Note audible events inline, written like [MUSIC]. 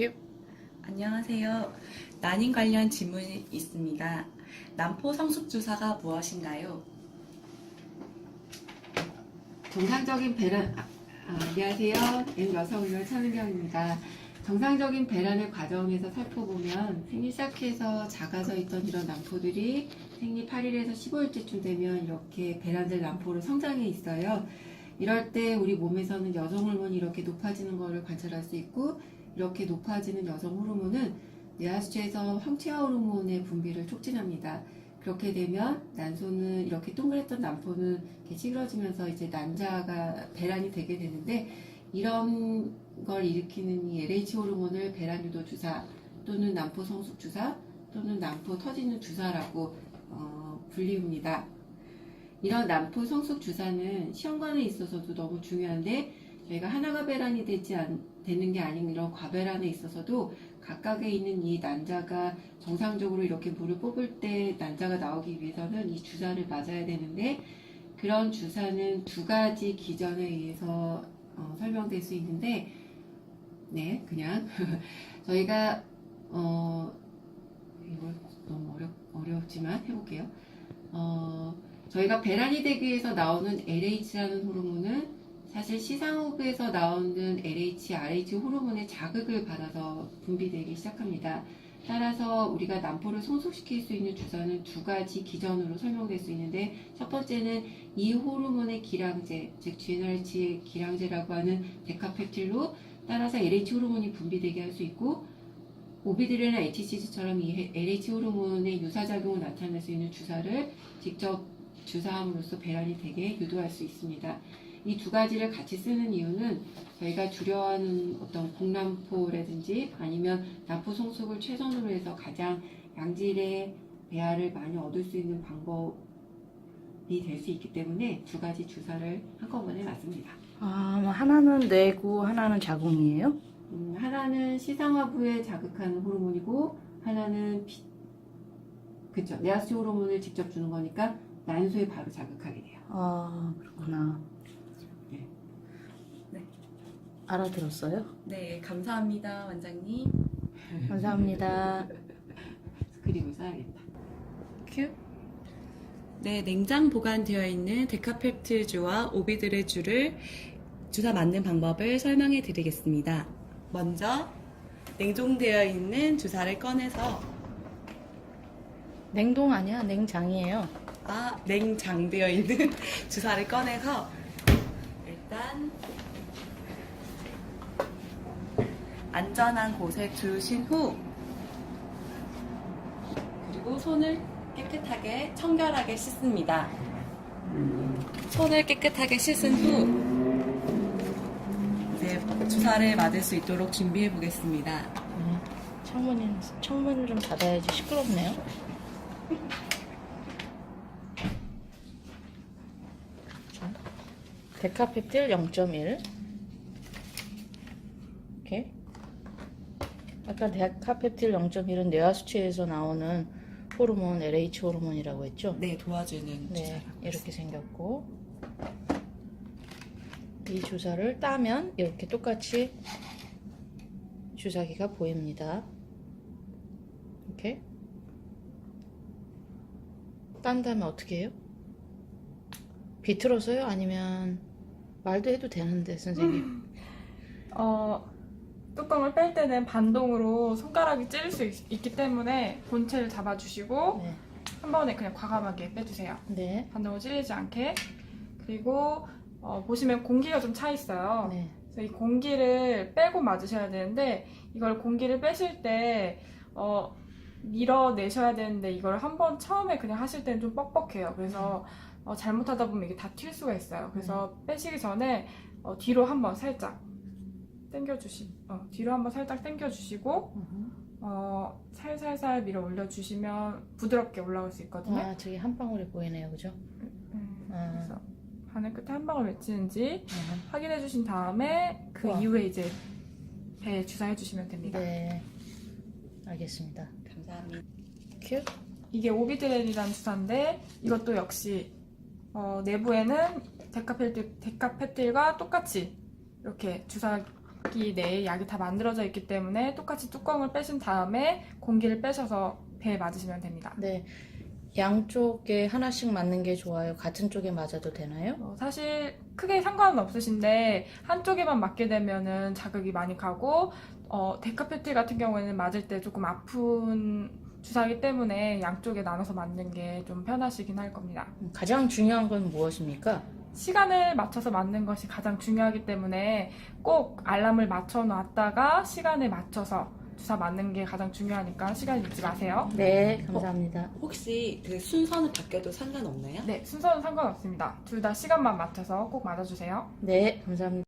큐. 안녕하세요. 난임 관련 질문이 있습니다. 난포 성숙 주사가 무엇인가요? 정상적인 배란 아, 아, 안녕하세요. M 여성의원 천은경입니다. 정상적인 배란의 과정에서 살펴보면 생리 시작해서 작아져 있던 이런 난포들이 생리 8일에서 15일째쯤 되면 이렇게 배란될 난포로 성장해 있어요. 이럴 때 우리 몸에서는 여성 호르몬이 이렇게 높아지는 것을 관찰할 수 있고 이렇게 높아지는 여성 호르몬은 뇌하수체에서 황체화 호르몬의 분비를 촉진합니다. 그렇게 되면 난소는 이렇게 동그랬던 난포는 이렇게 찌그러지면서 이제 난자가 배란이 되게 되는데 이런 걸 일으키는 이 LH 호르몬을 배란 유도 주사 또는 난포 성숙 주사 또는 난포 터지는 주사라고 어, 불리웁니다. 이런 난포 성숙 주사는 시험관에 있어서도 너무 중요한데 저희가 하나가 배란이 되지 않, 되는 게 아닌 이런 과배란에 있어서도 각각에 있는 이 난자가 정상적으로 이렇게 물을 뽑을 때 난자가 나오기 위해서는 이 주사를 맞아야 되는데 그런 주사는 두 가지 기전에 의해서 어, 설명될 수 있는데 네 그냥 [LAUGHS] 저희가 어 이걸 너무 어렵 어렵지만 해볼게요. 어 저희가 배란이 되기 위해서 나오는 LH라는 호르몬은 사실 시상호흡에서 나오는 LH, RH 호르몬의 자극을 받아서 분비되기 시작합니다. 따라서 우리가 난포를 성숙시킬 수 있는 주사는 두 가지 기전으로 설명될 수 있는데 첫 번째는 이 호르몬의 기량제, 즉 GnRH의 기량제라고 하는 데카페틸로 따라서 LH 호르몬이 분비되게 할 수 있고 오비드레나 HCG처럼 이 LH 호르몬의 유사작용을 나타낼 수 있는 주사를 직접 주사함으로써 배란이 되게 유도할 수 있습니다. 이 두 가지를 같이 쓰는 이유는 저희가 주려하는 어떤 공남포라든지 아니면 난포 성숙을 최선으로 해서 가장 양질의 배아를 많이 얻을 수 있는 방법이 될 수 있기 때문에 두 가지 주사를 한꺼번에 맞습니다. 아, 뭐 하나는 뇌고 하나는 자궁이에요? 음, 하나는 시상하부에 자극하는 호르몬이고 하나는 피, 그쵸 내하수 호르몬을 직접 주는 거니까 난소에 바로 자극하게 돼요. 아, 그렇구나. 네. 네. 알아들었어요? 네, 감사합니다, 원장님. 감사합니다. 스크립을 써야겠다. 큐. 네, 냉장 보관되어 있는 데카펩틸주와 오비드레주를 주사 맞는 방법을 설명해 드리겠습니다. 먼저 냉동되어 있는 주사를 꺼내서 냉동 아니야, 냉장이에요. 아, 냉장되어 있는 [LAUGHS] 주사를 꺼내서 일단 안전한 곳에 두신 후 그리고 손을 깨끗하게 청결하게 씻습니다. 손을 깨끗하게 씻은 후 이제 주사를 맞을 수 있도록 준비해 보겠습니다. 네. 창문이, 창문을 좀 닫아야지 시끄럽네요. [LAUGHS] 데카페틸 0.1. 이렇게. 아까 데카페틸 0.1은 뇌하수체에서 나오는 호르몬, LH 호르몬이라고 했죠? 네, 도와주는 네, 이렇게 생겼고 이 주사를 따면 이렇게 똑같이 주사기가 보입니다. 이렇게 딴 다음에 어떻게 해요? 비틀어서요? 아니면 말도 해도 되는데 선생님. 어, 뚜껑을 뺄 때는 반동으로 손가락이 찌를 수 있, 기 때문에 본체를 잡아주시고 네, 한 번에 그냥 과감하게 빼주세요. 네, 반동으로 찌르지 않게. 그리고 어, 보시면 공기가 좀 차 있어요. 네. 그래서 이 공기를 빼고 맞으셔야 되는데 이걸 공기를 빼실 때 어, 밀어내셔야 되는데 이걸 한번 처음에 그냥 하실 때는 좀 뻑뻑해요. 그래서 어, 잘못하다 보면 이게 다 튈 수가 있어요. 그래서 빼시기 전에 어, 뒤로 한번 살짝 당겨주시, 어, 뒤로 한번 살짝 당겨주시고. 어, 살살살 밀어 올려주시면 부드럽게 올라올 수 있거든요. 아, 저기 한 방울이 보이네요, 그죠? 음, 아. 그래서 바늘 끝에 한 방울 맺히는지 어허. 확인해 주신 다음에 그 우와. 이후에 이제 배에 주사해 주시면 됩니다. 네, 알겠습니다. 감사합니다. 큐. 이게 오비드렐이라는 주사인데 이것도 역시 어, 내부에는 데카페틸, 데카페틸과 똑같이 이렇게 주사 이 내에 약이 다 만들어져 있기 때문에 똑같이 뚜껑을 빼신 다음에 공기를 빼셔서 배에 맞으시면 됩니다. 네. 양쪽에 하나씩 맞는 게 좋아요. 같은 쪽에 맞아도 되나요? 어, 사실 크게 상관은 없으신데 한쪽에만 맞게 되면은 자극이 많이 가고 어, 데카페틸 같은 경우에는 맞을 때 조금 아픈 주사이기 때문에 양쪽에 나눠서 맞는 게 좀 편하시긴 할 겁니다. 가장 중요한 건 무엇입니까? 시간을 맞춰서 맞는 것이 가장 중요하기 때문에 꼭 알람을 맞춰 놨다가 시간에 맞춰서 주사 맞는 게 가장 중요하니까 시간 잊지 마세요. 네, 감사합니다. 혹시 그 순서는 바뀌어도 상관없나요? 네, 순서는 상관없습니다. 둘 다 시간만 맞춰서 꼭 맞아주세요. 네, 감사합니다.